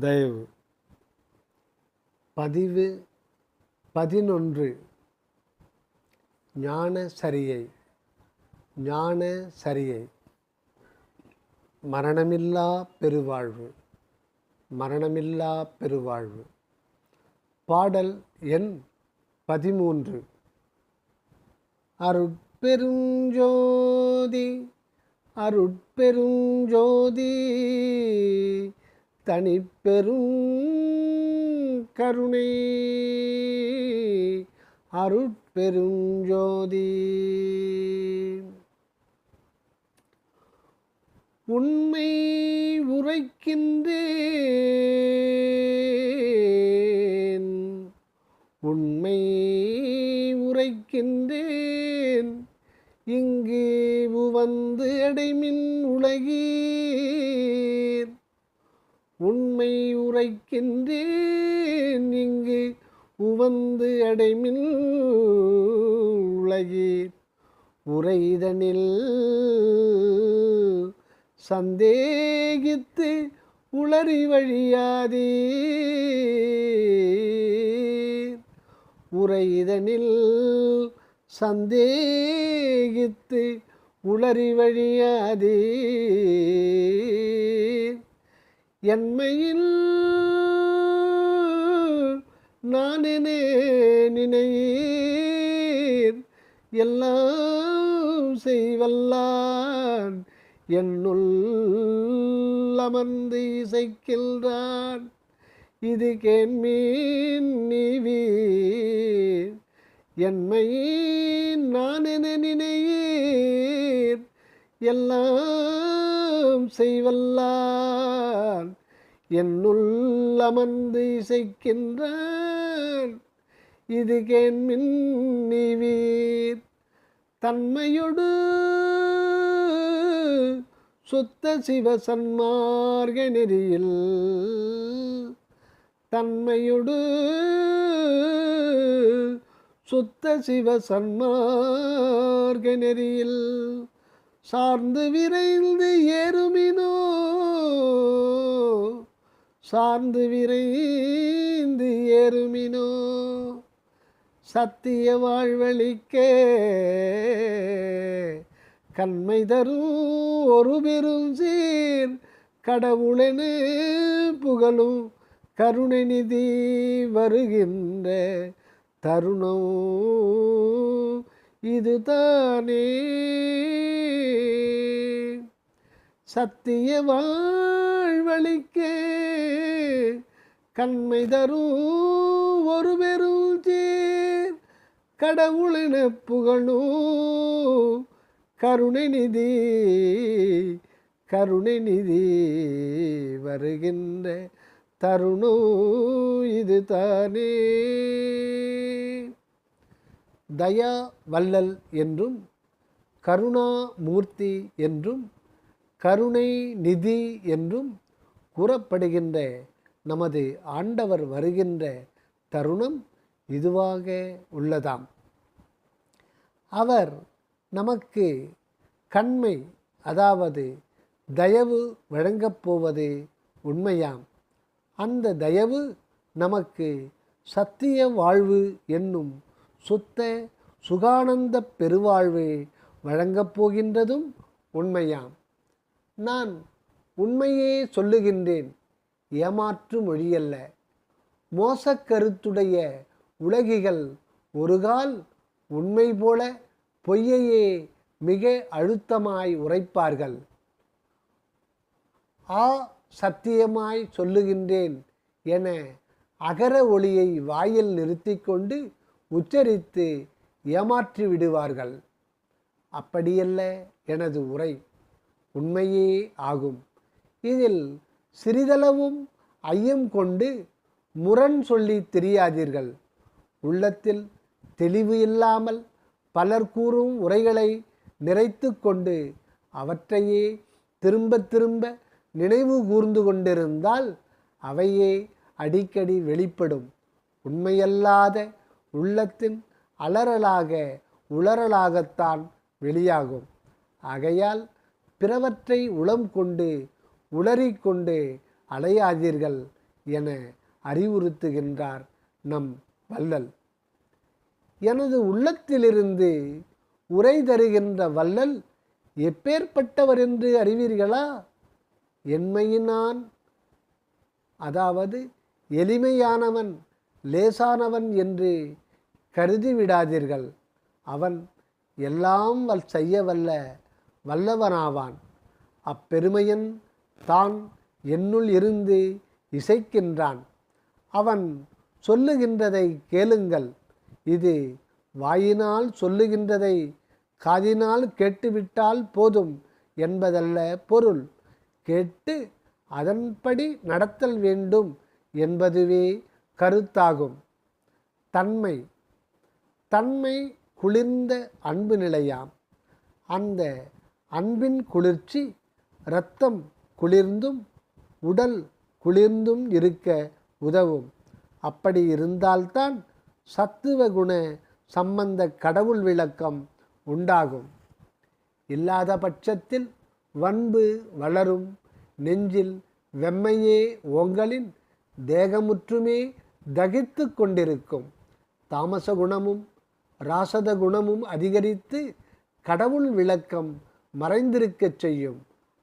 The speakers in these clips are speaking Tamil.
தயவு. பதிவு பதினொன்று. ஞான சரியை. ஞான சரியை. மரணமில்லா பெருவாழ்வு. மரணமில்லா பெருவாழ்வு. பாடல் எண் பதிமூன்று. அருட்பெருஞ்சோதி. அருட்பெருஞ்சோதி. தனிப்பெரும் கருணை. அருட்பெரும் ஜோதி. உண்மை உரைக்கின்றேன். உண்மை உரைக்கின்றேன். சந்தேகித்து உளறி வழியாதே. உரையிதனில் சந்தேகித்து உளறி வழியாதே. என்மையில் நானென நினையீர். எல்லாம் செய்வல்லான் என்னுள் அமர்ந்து இசைக்கின்றான். இது கேண்மீன் நீவீர். என்மையின் நான் என நினையீர். எல்லாம் செய்வல்லான். என்னுள் அமர்ந்து இசைக்கின்றான். இது கேண்மின் நீவீர். தன்மையொடு சுத்த சிவ சன்மார்க நெறியில் தன்மையொடு சுத்த சிவ சன்மார்க நெறியில் சார்ந்து விரைந்து ஏறுமினோ? சார்ந்து விரைந்து ஏறுமினோ? சத்திய வாழ்வழிக்கே கண்மை தரும் ஒரு பெரும் சீர். கடவுளென புகழும் கருணை நிதி வருகின்ற தருணம் இதுதானே. சத்திய வாழ்வழிக்க கண்மை தரும் ஒரு பெரும் சீர். கடவுளென புகழும் கருணை நிதி கருணை நிதி வருகின்ற தருணம் இது தானே தயா வல்லல் என்றும் கருணாமூர்த்தி என்றும் கருணை நிதி என்றும் கூறப்படுகின்ற நமது ஆண்டவர் வருகின்ற தருணம் இதுவாக உள்ளதாம். அவர் நமக்கு கண்மை அதாவது தயவு வழங்கப் போவது உண்மையாம். அந்த தயவு நமக்கு சத்திய வாழ்வு என்னும் சுத்த சுகானந்த பெருவாழ்வு வழங்கப் போகின்றதும் உண்மையாம். நான் உண்மையே சொல்லுகின்றேன் ஏமாற்று மொழியல்ல. மோசக்கருத்துடைய உலகிகள் ஒருகால் உண்மை போல பொய்யையே மிக அழுத்தமாய் உரைப்பார்கள். ஆ சத்தியமாய் சொல்லுகின்றேன் என அகர ஒளியை வாயில் நிறுத்திக்கொண்டு உச்சரித்து ஏமாற்றி விடுவார்கள். அப்படியல்ல எனது உரை. உண்மையே ஆகும். இதில் சிறிதளவும் ஐயம் கொண்டு முரண் சொல்லி தெரியாதீர்கள். உள்ளத்தில் தெளிவு இல்லாமல் பலர் கூறும் உரைகளை நிறைத்து கொண்டு அவற்றையே திரும்ப திரும்ப நினைவு கூர்ந்து கொண்டிருந்தால் அவையே அடிக்கடி வெளிப்படும். உண்மையல்லாத உள்ளத்தின் அலறலாக உளறலாகத்தான் வெளியாகும். ஆகையால் பிறவற்றை உளம் கொண்டு உளறிக்கொண்டு அலையாதீர்கள் என அறிவுறுத்துகின்றார் நம் வள்ளல். எனது உள்ளத்திலிருந்து உரை தருகின்ற வள்ளல் எப்பேற்பட்டவர் என்று அறிவீர்களா? என்மையினான் அதாவது எளிமையானவன் லேசானவன் என்று கருதி விடாதீர்கள் அவன் எல்லாம் வல் செய்ய வல்ல வல்லவனாவான். அப்பெருமையன் தான் என்னுள் இருந்து இசைக்கின்றான். அவன் சொல்லுகின்றதை கேளுங்கள். இது வாயினால் சொல்லுகின்றதை காதினால் கேட்டுவிட்டால் போதும் என்பதல்ல பொருள். கேட்டு அதன்படி நடத்தல் வேண்டும் என்பதுவே கருத்தாகும். தன்மை. தன்மை குளிர்ந்த அன்பு நிலையாம். அந்த அன்பின் குளிர்ச்சி இரத்தம் குளிர்ந்தும் உடல் குளிர்ந்தும் இருக்க உதவும். அப்படி இருந்தால்தான் சத்துவ குண சம்பந்த கடவுள் விளக்கம் உண்டாகும். இல்லாத பட்சத்தில் வன்பு வளரும். நெஞ்சில் வெம்மையே ஓங்கலின் தேகமுற்றுமே தகித்து கொண்டிருக்கும். தாமச குணமும் ராசத குணமும் அதிகரித்து கடவுள் விளக்கம் மறைந்திருக்கச் செய்யும்.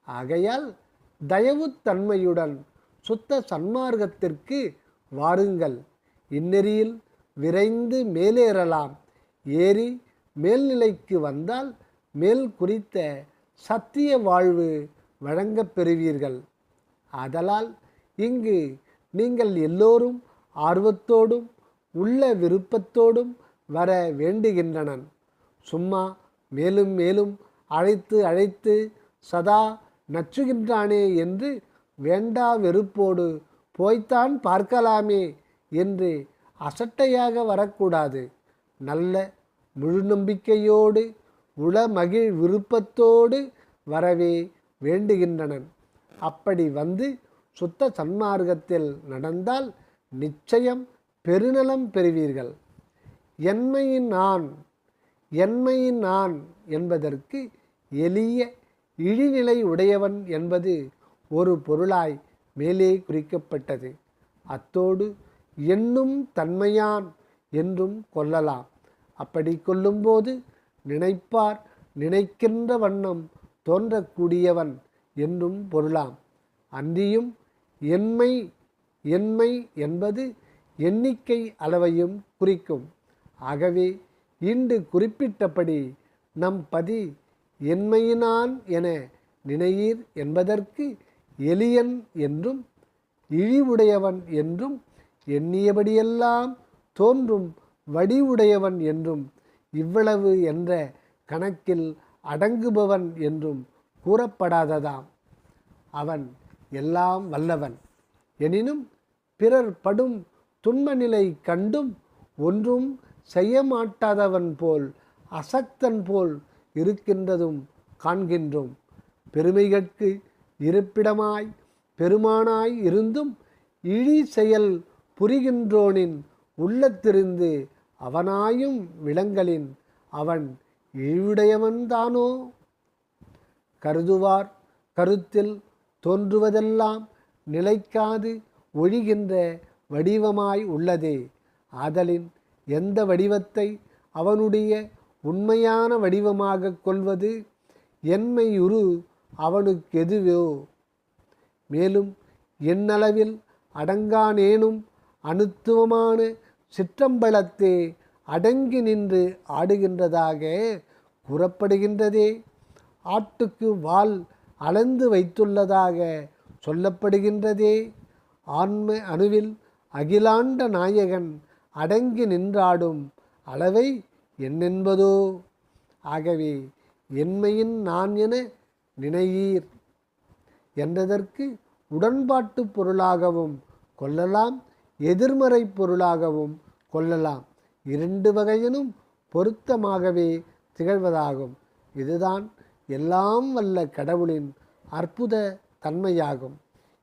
ஆகையால் தயவுத்தன்மையுடன் சுத்த சன்மார்க்கத்திற்கு வாருங்கள். இந்நெறியில் விரைந்து மேலேறலாம். ஏறி மேல்நிலைக்கு வந்தால் மேல் குறித்த சத்திய வாழ்வு வழங்கப் பெறுவீர்கள். ஆதலால் இங்கு நீங்கள் எல்லோரும் ஆர்வத்தோடும் உள்ள விருப்பத்தோடும் வர வேண்டுகின்றனன். சும்மா மேலும் மேலும் அழைத்து அழைத்து சதா நச்சுகின்றானே என்று வேண்டா வெறுப்போடு போய்த்தான் பார்க்கலாமே என்று அசட்டையாக வரக்கூடாது. நல்ல முழு நம்பிக்கையோடு உளமகிழ் விருப்பத்தோடு வரவே வேண்டுகின்றனன் அப்படி வந்து சுத்த சன்மார்க்கத்தில் நடந்தால் நிச்சயம் பெருநலம் பெறுவீர்கள். என்மையின் நான் என்மையின் நான் என்பதற்கு எளிய இழிநிலை உடையவன் என்பது ஒரு பொருளாய் மேலே குறிக்கப்பட்டது. அத்தோடு என்னும் தன்மையான் என்றும் கொள்ளலாம். அப்படி கொல்லும்போது நினைப்பார் நினைக்கின்ற வண்ணம் தோன்றக்கூடியவன் என்றும் பொருளாம். அன்றியும் எண்மை எண்மை என்பது எண்ணிக்கை அளவையும் குறிக்கும். ஆகவே இன்று குறிப்பிட்டபடி நம் பதி என்மையினான் என நினையீர் என்பதற்கு எளியன் என்றும் இழிவுடையவன் என்றும் எண்ணியபடியெல்லாம் தோன்றும் வடிவுடையவன் என்றும் இவ்வளவு என்ற கணக்கில் அடங்குபவன் என்றும் கூறப்படாததாம். அவன் எல்லாம் வல்லவன். எனினும் பிறர் படும் துன்ப நிலை கண்டும் ஒன்றும் செய்ய மாட்டாதவன் போல் அசக்தன் போல் இருக்கின்றதும் காண்கின்றோம். பெருமைகட்கு இருப்பிடமாய் பெருமானாய் இருந்தும் இழி செயல் புரிகின்றோனின் உள்ளத்திருந்து அவனாயும் விலங்கலின் அவன் இழிவுடையவன்தானோ கருதுவார் கருத்தில் தோன்றுவதெல்லாம் நிலைக்காது ஒழிகின்ற வடிவமாய் உள்ளதே. ஆதலின் எந்த வடிவத்தை அவனுடைய உண்மையான வடிவமாக கொள்வது? என்மையுரு அவனுக்கெதுவோ? மேலும் எண்ணளவில் அடங்கானேனும் அனுத்துவமான சிற்றம்பலத்தே அடங்கி நின்று ஆடுகின்றதாக கூறப்படுகின்றதே. ஆட்டுக்கு வால் அளந்து வைத்துள்ளதாக சொல்லப்படுகின்றதே. ஆன்ம அணுவில் அகிலாண்ட நாயகன் அடங்கி நின்றாடும் அளவை என்னென்பதோ. ஆகவே என்மையின் நான் என நினையீர். என்றதற்கு உடன்பாட்டு பொருளாகவும் கொள்ளலாம். எதிர்மறை பொருளாகவும் கொள்ளலாம். இரண்டு வகையினும் பொருத்தமாகவே திகழ்வதாகும். இதுதான் எல்லாம் வல்ல கடவுளின் அற்புத தன்மையாகும்.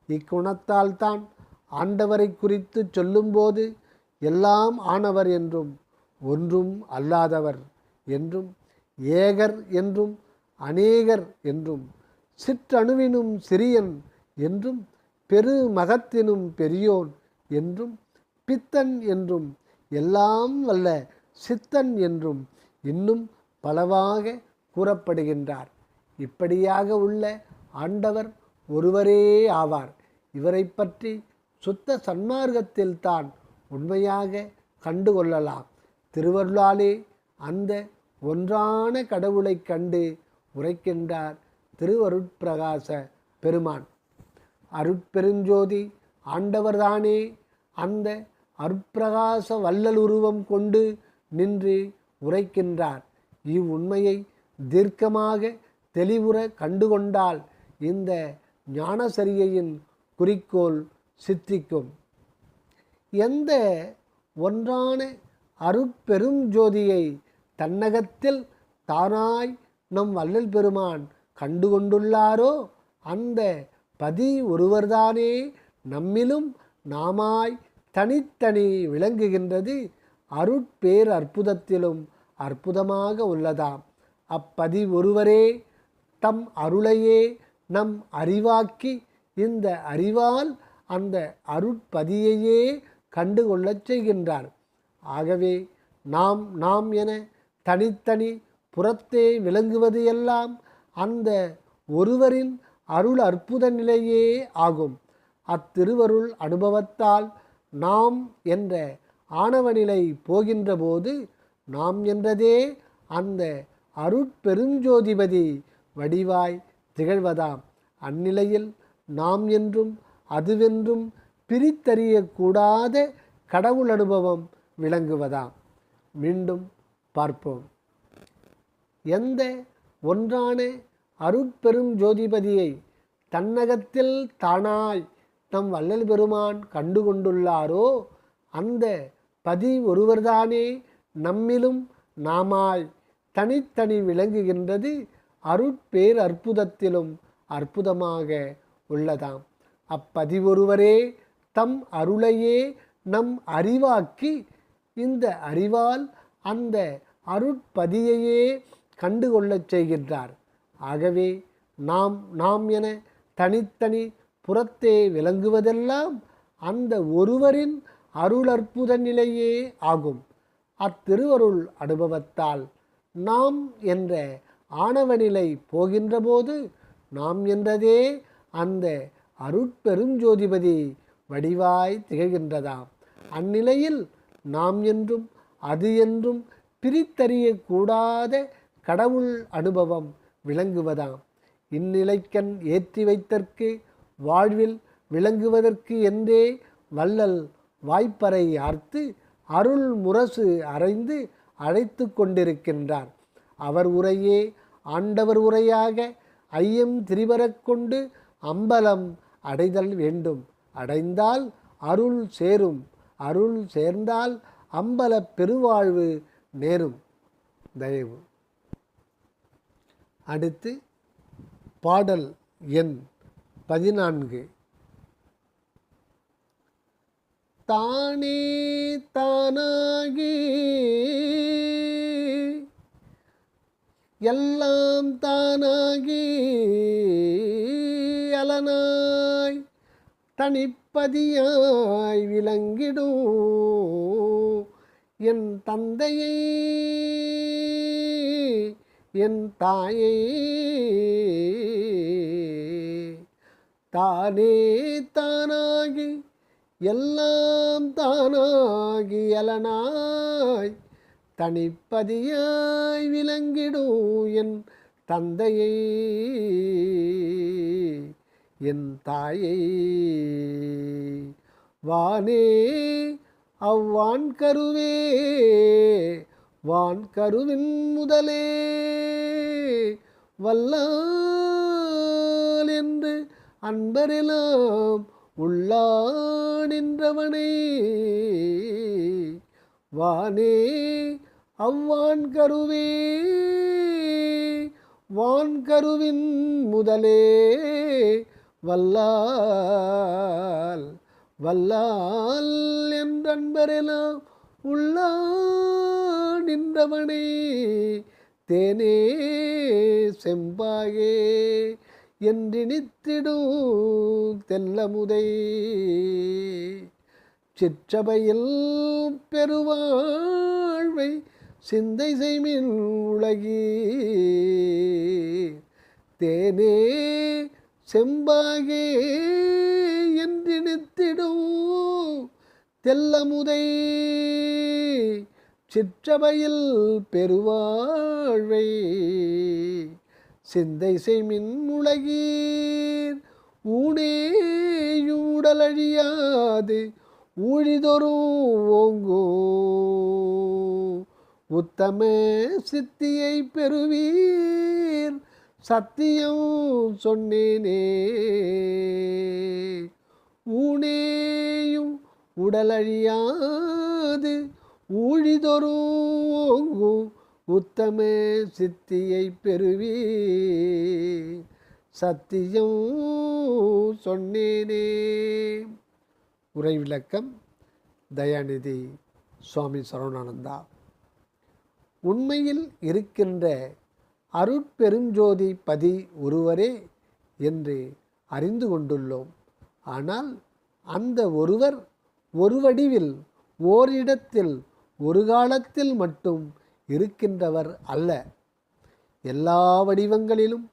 இக்குணத்தால் தான் ஆண்டவரை குறித்து சொல்லும்போது எல்லாம் ஆனவர் என்றும் ஒன்றும் அல்லாதவர் என்றும் ஏகர் என்றும் அநேகர் என்றும் சிற்றணுவினும் சிறியன் என்றும் பெரு மகத்தினும் பெரியோன் என்றும் பித்தன் என்றும் எல்லாம் வல்ல சித்தன் என்றும் இன்னும் பலவாக கூறப்படுகின்றார். இப்படியாக உள்ள ஆண்டவர் ஒருவரே ஆவார். இவரை பற்றி சுத்த சன்மார்க்கத்தில்தான் உண்மையாக உண்மையாக கண்டுகொள்ளலாம் திருவருளாலே அந்த ஒன்றான கடவுளை கண்டு உரைக்கின்றார் திருவருட்பிரகாச பெருமான். அருட்பெருஞ்சோதி ஆண்டவர்தானே அந்த அற்பிரகாச வல்லல் உருவம் கொண்டு நின்று உரைக்கின்றார். இவ்வுண்மையை தீர்க்கமாக தெளிவுற கண்டுகொண்டால் இந்த ஞானசரியையின் குறிக்கோள் சித்திக்கும். எந்த ஒன்றான அருட்பெரும் ஜோதியை தன்னகத்தில் தானாய் நம் வள்ளல் பெருமான் கண்டு கொண்டுள்ளாரோ அந்த பதி ஒருவர்தானே நம்மிலும் நாமாய் தனித்தனி விளங்குகின்றது அருட்பேர் அற்புதத்திலும் அற்புதமாக உள்ளதாம். அப்பதி ஒருவரே தம் அருளையே நம் அறிவாக்கி இந்த அறிவால் அந்த அருட்பதியையே கண்டுகொள்ளச் செய்கின்றார். ஆகவே நாம் நாம் என தனித்தனி புறத்தே விளங்குவது எல்லாம் அந்த ஒருவரின் அருள் அற்புத நிலையே ஆகும். அத்திருவருள் அனுபவத்தால் நாம் என்ற ஆணவநிலை போகின்ற போகின்றபோது நாம் என்றதே அந்த அருட்பெருஞ்சோதிபதி வடிவாய் திகழ்வதாம். அந்நிலையில் நாம் என்றும் அதுவென்றும் பிரித்தறியக்கூடாத கடவுள் அனுபவம் விளங்குவதாம். மீண்டும் பார்ப்போம். எந்த ஒன்றான அருட்பெரும் ஜோதிபதியை தன்னகத்தில் தானாய் நம் வள்ளல் பெருமான் கண்டு கொண்டுள்ளாரோ அந்த பதி ஒருவர்தானே? நம்மிலும் நாமாய் தனித்தனி விளங்குகின்றது அருட்பேர் அற்புதத்திலும் அற்புதமாக உள்ளதாம். அப்பதிவொருவரே தம் அருளையே நம் அறிவாக்கி இந்த அறிவால் அந்த அருட்பதியையே கண்டுகொள்ளச் செய்கின்றார். ஆகவே நாம் நாம் என தனித்தனி புறத்தே விளங்குவதெல்லாம் அந்த ஒருவரின் அருளற்புத நிலையே ஆகும். அத்திருவருள் அனுபவத்தால் நாம் என்ற ஆணவ நிலை போகின்றபோது நாம் என்றதே அந்த அருட்பெருஞ்சோதிபதி வடிவாய் திகழ்கின்றதாம். அந்நிலையில் நாம் என்றும் அது என்றும் பிரித்தறியக்கூடாத கடவுள் அனுபவம் விளங்குவதாம். இந்நிலைக்கண் ஏற்றி வைத்தற்கு வாழ்வில் விளங்குவதற்கு என்றே வள்ளல் வாய்ப்பறை ஆர்த்து அருள் முரசு அறைந்து அழைத்து கொண்டிருக்கின்றார். அவர் உரையே ஆண்டவர் உரையாக ஐயம் திரிவரக் கொண்டு அம்பலம் அடைதல் வேண்டும். அடைந்தால் அருள் சேரும். அருள் சேர்ந்தால் அம்பல பெருவாழ்வு நேரும். தயவு. அடுத்து பாடல் எண் பதினான்கு. தானே தானாகி எல்லாம் தானாகி அலனாய் தனிப்பதியாய் விளங்கிடும். என் தந்தையை என் தாயை தானே தானாகி எல்லாம் தானாகி அலனாய் தனிப்பதியாய் விளங்கிடும் என் தந்தையை. என் தாயை வானே அவ்வான் கருவே வான் கருவின் முதலே வல்லால் என்று அன்பரெல்லாம் உள்ளானின்றவனே வானே அவ்வான் கருவே. வான் கருவின் முதலே. வல்லால் வல்லால் என்றன்பரெல்லாம் உள்ளா நின்றவனே. தேனே செம்பாயே. என்றினித்திடும் தெல்லமுதை. சிற்றபையில் பெருவாழ்வை சிந்தை செய்மின் உலகி. தேனே செம்பாகே என்றினித்திடும் தெல்லமுதை. சிற்றபையில் பெருவாழ்வை சிந்தை செய்மின் உலகீர் ஊனேயும் உடலழியாது ஊழிதொரும் ஓங்கோ. உத்தம சித்தியை பெறுவீர் சத்தியம் சொன்னேனே. ஊனேயும் உடலழியாது ஊழிதொரும் உத்தம சித்தியை பெறுவி சத்தியம் சொன்னேனே. உரை விளக்கம் தயாநிதி சுவாமி சரவணானந்தா. உண்மையில் இருக்கின்ற அருட்பெருஞ்சோதி பதி ஒருவரே என்று அறிந்து கொண்டுள்ளோம். ஆனால் அந்த ஒருவர் ஒரு வடிவில் ஓரிடத்தில் ஒரு காலத்தில் மட்டும் இருக்கின்றவர் அல்ல. எல்லா வடிவங்களிலும்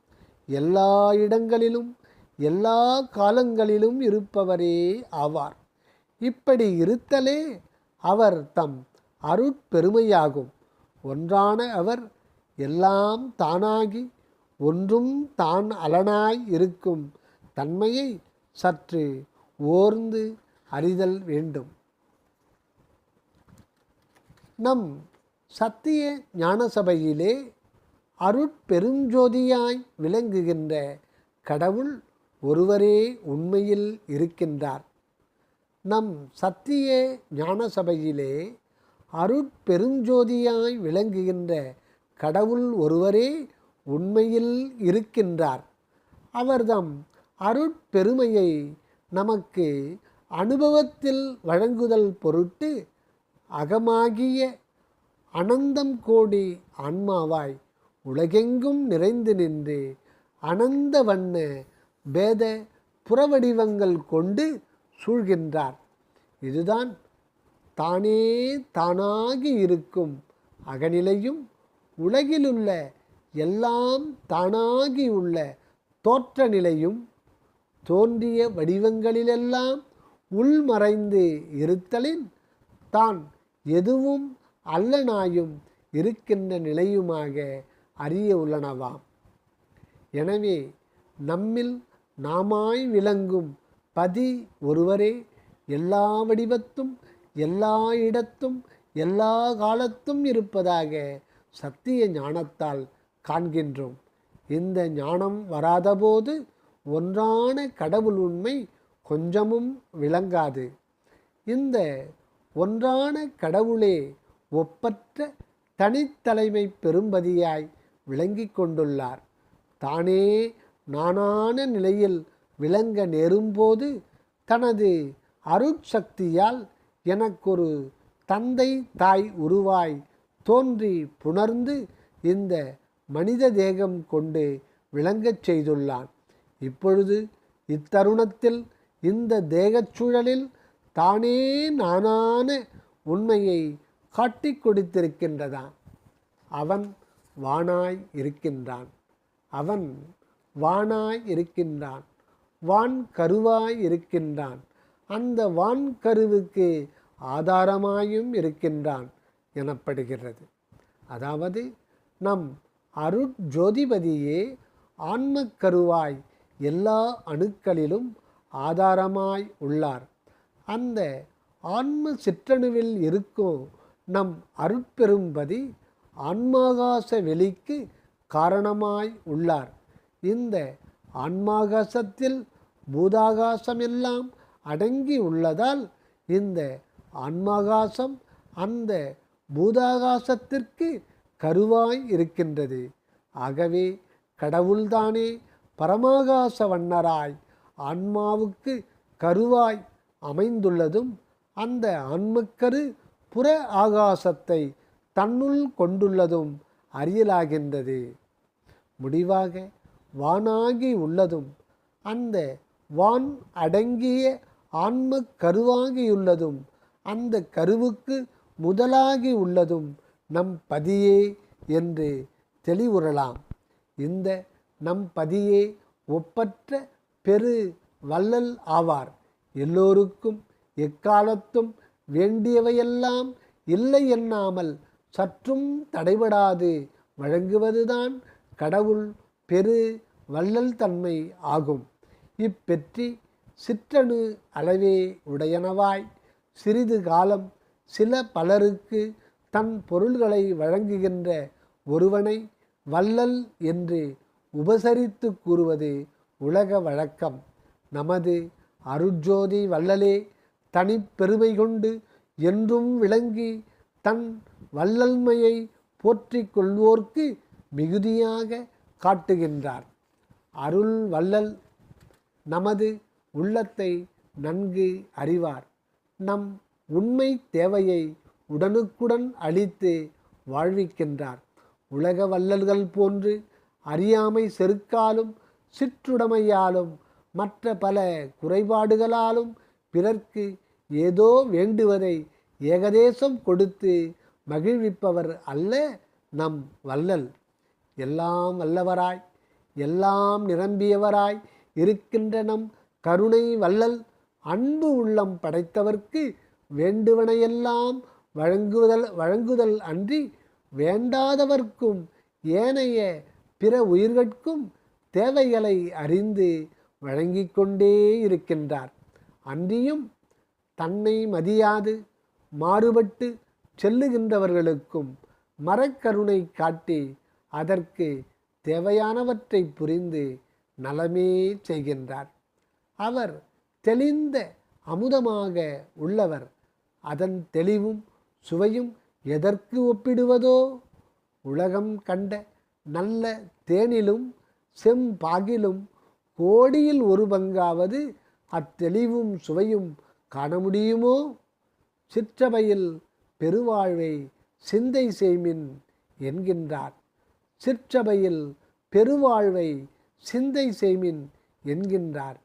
எல்லா இடங்களிலும் எல்லா காலங்களிலும் இருப்பவரே ஆவார். இப்படி இருத்தலே அவர் தம் அருட்பெருமையாகும். ஒன்றான அவர் எல்லாம் தானாகி ஒன்றும் தான் அலனாய் இருக்கும். தன்மையை சற்று ஓர்ந்து அறிதல் வேண்டும். நம் சத்திய ஞானசபையிலே அருட்பெருஞ்சோதியாய் விளங்குகின்ற கடவுள் ஒருவரே உண்மையில் இருக்கின்றார். நம் சத்திய ஞானசபையிலே அருட்பெருஞ்சோதியாய் விளங்குகின்ற கடவுள் ஒருவரே உண்மையில் இருக்கின்றார். அவர்தம் அருட்பெருமையை நமக்கு அனுபவத்தில் வழங்குதல் பொருட்டு அகமாகிய அனந்தம் கோடி ஆன்மாவாய் உலகெங்கும் நிறைந்து நின்று அனந்த வண்ண பேத புறவடிவங்கள் கொண்டு சூழ்கின்றார். இதுதான் தானே தானாகி இருக்கும் அகநிலையும் உலகிலுள்ள எல்லாம் தானாகி உள்ள தோற்ற நிலையும் தோன்றிய வடிவங்களிலெல்லாம் உள்மறைந்து இருத்தலின் தான் எதுவும் அல்லனாயும் இருக்கின்ற நிலையுமாக அறிய உள்ளனவாம். எனவே நம்மில் நாமாய் விளங்கும் பதி ஒருவரே எல்லா வடிவத்தும் எல்லா இடத்தும் எல்லா காலத்தும் இருப்பதாக சத்திய ஞானத்தால் காண்கின்றோம். இந்த ஞானம் வராதபோது ஒன்றான கடவுள் உண்மை கொஞ்சமும் விளங்காது. இந்த ஒன்றான கடவுளே ஒப்பற்ற தனித்தலைமை பெரும்பதியாய் விளங்கி கொண்டுள்ளார். தானே நானான நிலையில் விளங்க நேரும்போது தனது அருட்சக்தியால் எனக்கொரு தந்தை தாய் உருவாய் தோன்றி புணர்ந்து இந்த மனித தேகம் கொண்டு விளங்கச் செய்துள்ளான். இப்பொழுது இத்தருணத்தில் இந்த தேகச் சூழலில் தானே நானான உண்மையை காட்டிக் கொடுத்திருக்கின்றதாம் அவன் வானாய் இருக்கின்றான். அவன் வானாய் இருக்கின்றான். வான் கருவாய் இருக்கின்றான். அந்த வான் கருவுக்கு ஆதாரமாயும் இருக்கின்றான் எனப்படுகிறது. அதாவது நம் அருட்ஜோதிபதியே ஆன்மக்கருவாய் எல்லா அணுக்களிலும் ஆதாரமாய் உள்ளார். அந்த ஆன்ம சிற்றணுவில் இருக்கும் நம் அருட்பெரும்பதி ஆன்மாகாச வெளிக்கு காரணமாய் உள்ளார். இந்த ஆன்மாகாசத்தில் பூதாகாசம் எல்லாம் அடங்கி உள்ளதால் இந்த ஆன்மாகாசம் அந்த பூதாகாசத்திற்கு கருவாய் இருக்கின்றது. ஆகவே கடவுள்தானே பரமாகாச வண்ணராய் ஆன்மாவுக்கு கருவாய் அமைந்துள்ளதும் அந்த ஆன்மக்கரு புற ஆகாசத்தை தன்னுள் கொண்டுள்ளதும் அறியலாகின்றது. முடிவாக வானாகி உள்ளதும் அந்த வான் அடங்கிய ஆன்ம கருவாகியுள்ளதும் அந்த கருவுக்கு முதலாகி உள்ளதும் நம் பதியே என்று தெளிவுறலாம். இந்த நம் பதியே ஒப்பற்ற பெரு வள்ளல் ஆவார். எல்லோருக்கும் எக்காலத்தும் வேண்டியவையெல்லாம் இல்லை எண்ணாமல் சற்றும் தடைபடாது வழங்குவதுதான் கடவுள் பெரு வள்ளல் தன்மை ஆகும். இப்பெற்றி சிற்றணு அளவே உடையனவாய். சிறிது காலம் சில பலருக்கு தன் பொருள்களை வழங்குகின்ற ஒருவனை வள்ளல் என்று உபசரித்து கூறுவது உலக வழக்கம். நமது அருட்ஜோதி வள்ளலே தனிப்பெருமை கொண்டு என்றும் விளங்கி தன் வள்ளல்மையை போற்றி கொள்வோர்க்கு மிகுதியாக காட்டுகின்றார். அருள் வள்ளல் நமது உள்ளத்தை நன்கு அறிவார். நம் உண்மை தேவையை உடனுக்குடன் அளித்து வாழ்விக்கின்றார். உலக வள்ளல்கள் போன்று அறியாமை செருக்காலும் சிற்றுடைமையாலும் மற்ற பல குறைபாடுகளாலும் பிறர்க்கு ஏதோ வேண்டுவதை ஏகதேசம் கொடுத்து மகிழ்விப்பவர் அல்ல நம் வள்ளல். எல்லாம் வல்லவராய் எல்லாம் நிரம்பியவராய் இருக்கின்ற நம் கருணை வள்ளல் அன்பு உள்ளம் படைத்தவர்க்கு வேண்டுவனையெல்லாம் வழங்குதல் வழங்குதல் அன்றி வேண்டாதவர்க்கும் ஏனைய பிற உயிர்கட்கும் தேவைகளை அறிந்து வழங்கிக் கொண்டே இருக்கின்றார். அன்றியும் தன்னை மதியாது மாறுபட்டு செல்லுகின்றவர்களுக்கும் மரக்கருணை காட்டி அதற்கு தேவையானவற்றை புரிந்து நலமே செய்கின்றார். அவர் தெளிந்த அமுதமாக உள்ளவர். அதன் தெளிவும் சுவையும் எதற்கு ஒப்பிடுவதோ? உலகம் கண்ட நல்ல தேனிலும் செம்பாகிலும் கோடியில் ஒரு பங்காவது அத்தெளிவும் சுவையும் காண முடியுமோ? சிற்றபையில் பெருவாழ்வை சிந்தை செய்மின் என்கின்றார். சிற்றபையில் பெருவாழ்வை சிந்தை செய்மின் என்கின்றார்.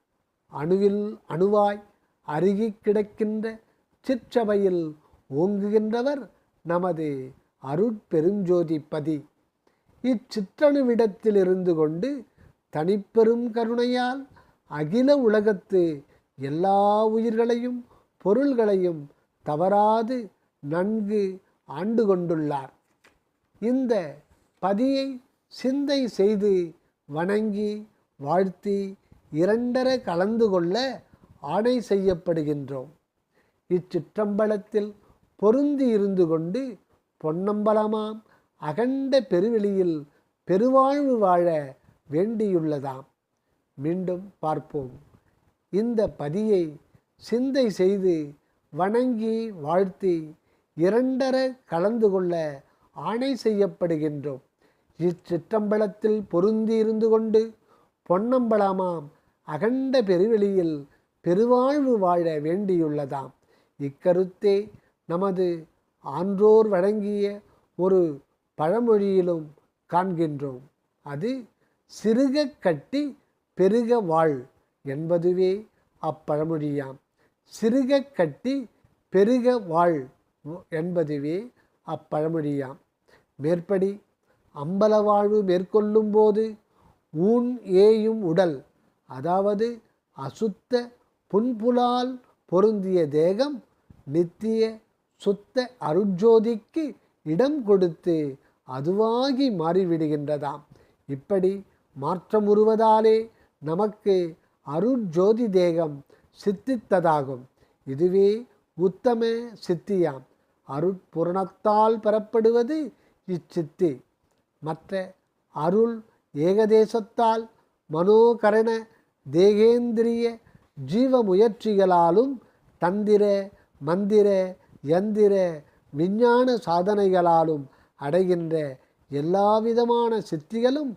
அணுவில் அணுவாய் அருகி கிடக்கின்ற சிற்றபையில் ஓங்குகின்றவர் நமது அருட்பெருஞ்சோதிப்பதி. இச்சிற்றணுவிடத்தில் இருந்து கொண்டு தனிப்பெரும் கருணையால் அகில உலகத்து எல்லா உயிர்களையும் பொருள்களையும் தவறாது நன்கு ஆண்டு கொண்டுள்ளார். இந்த பதியை சிந்தை செய்து வணங்கி வாழ்த்தி இரண்டர கலந்து கொள்ள ஆணை செய்யப்படுகின்றோம். இச்சிற்றம்பலத்தில் பொருந்தி இருந்து கொண்டு பொன்னம்பலமாம் அகண்ட பெருவெளியில் பெருவாழ்வு வாழ வேண்டியுள்ளதாம். மீண்டும் பார்ப்போம். இந்த பதியை சிந்தை செய்து வணங்கி வாழ்த்தி இரண்டர கலந்து கொள்ள ஆணை செய்யப்படுகின்றோம். இச்சிற்றம்பலத்தில் பொருந்தி இருந்து கொண்டு பொன்னம்பலமாம் அகண்ட பெருவெளியில் பெருவாழ்வு வாழ வேண்டியுள்ளதாம். இக்கருத்தே நமது ஆன்றோர் வழங்கிய ஒரு பழமொழியிலும் காண்கின்றோம். அது சிறுக கட்டி பெருக வாழ். என்பதுவே அப்பழமொழியாம். சிறுக கட்டி பெருக வாழ் என்பதுவே அப்பழமொழியாம். மேற்படி அம்பல வாழ்வு மேற்கொள்ளும் போது ஊன் ஏயும் உடல் அதாவது அசுத்த புன்புலால் பொருந்திய தேகம் நித்திய சுத்த அருட்ஜோதிக்கு இடம் கொடுத்து அதுவாகி மாறிவிடுகின்றதாம். இப்படி மாற்றமுறுவதாலே நமக்கு அருட்ஜோதி தேகம் சித்தித்ததாகும். இதுவே உத்தம சித்தியாம். அருட்புரணத்தால் பெறப்படுவது இச்சித்தி. மற்ற அருள் ஏகதேசத்தால் மனோகரண தேகேந்திரிய ஜீவ முயற்சிகளாலும் தந்திர மந்திர யந்திர விஞ்ஞான சாதனைகளாலும் அடைகின்ற எல்லாவிதமான சித்திகளும்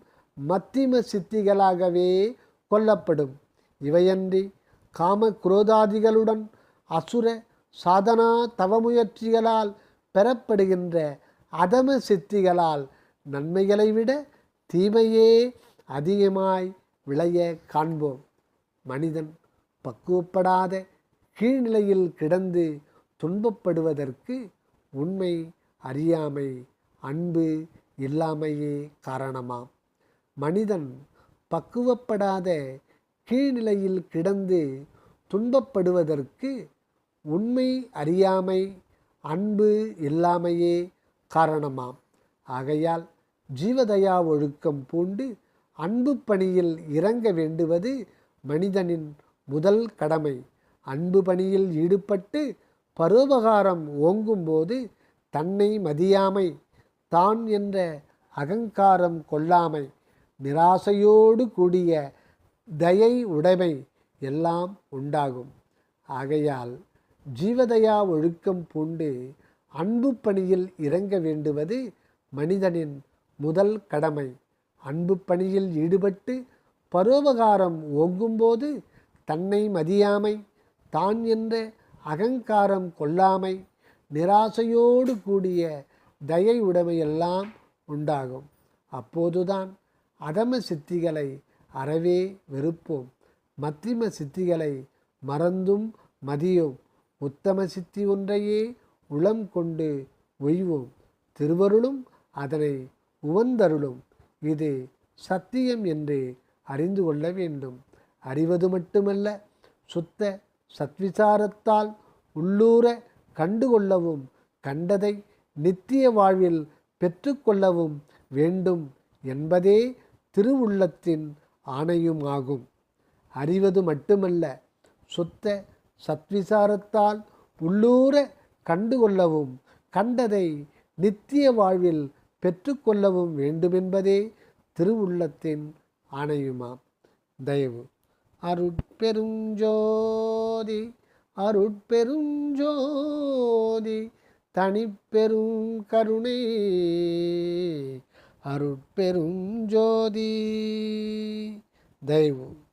மத்திம சித்திகளாகவே கொல்லப்படும் இவையன்றி காம குரோதாதிகளுடன் அசுர சாதனா தவமுயற்சிகளால் பெறப்படுகின்ற அதம சித்திகளால் நன்மைகளை விட தீமையே அதிகமாய் விளைய காண்போம். மனிதன் பக்குவப்படாத கீழ்நிலையில் கிடந்து துன்பப்படுவதற்கு உண்மை அறியாமை அன்பு இல்லாமையே காரணமாம். மனிதன் பக்குவப்படாத கீழ்நிலையில் கிடந்து துன்பப்படுவதற்கு உண்மை அறியாமை அன்பு இல்லாமையே காரணமாம். ஆகையால் ஜீவதயா ஒழுக்கம் பூண்டு அன்பு பணியில் இறங்க வேண்டுவது மனிதனின் முதல் கடமை. அன்பு பணியில் ஈடுபட்டு பரோபகாரம் ஓங்கும்போது தன்னை மதியாமை தான் என்ற அகங்காரம் கொள்ளாமை நிராசையோடு கூடிய தயை உடைமை எல்லாம் உண்டாகும். ஆகையால் ஜீவதயா ஒழுக்கம் பூண்டு அன்பு பணியில் இறங்க வேண்டுவது மனிதனின் முதல் கடமை. அன்பு பணியில் ஈடுபட்டு பரோபகாரம் ஓங்கும்போது தன்னை மதியாமை தான் என்ற அகங்காரம் கொள்ளாமை நிராசையோடு கூடிய தயை உடைமையெல்லாம் உண்டாகும். அப்போதுதான் அதம சித்திகளை அறவே வெறுப்போம். மத்திம சித்திகளை மறந்தும் மதியோம். உத்தம சித்தி ஒன்றையே உளம் கொண்டு ஒய்வோம் திருவருளும் அதனை உவந்தருளும். இது சத்தியம் என்று அறிந்து கொள்ள வேண்டும். அறிவது மட்டுமல்ல சுத்த சத்விசாரத்தால் உள்ளூர கண்டுகொள்ளவும் கண்டதை நித்திய வாழ்வில் பெற்றுக்கொள்ளவும் வேண்டும் என்பதே திருவுள்ளத்தின் ஆணையும் ஆகும். அறிவது மட்டுமல்ல சுத்த சத்விசாரத்தால் உள்ளூர கண்டுகொள்ளவும் கண்டதை நித்திய வாழ்வில் பெற்றுக்கொள்ளவும் வேண்டுமென்பதே திருவுள்ளத்தின் ஆணையுமாம் தயவு. அருட்பெருஞ்சோதி அருட்பெருஞ்சோதி தனிப்பெரும் கருணை அருட்பெரும் ஜோதி. தயவு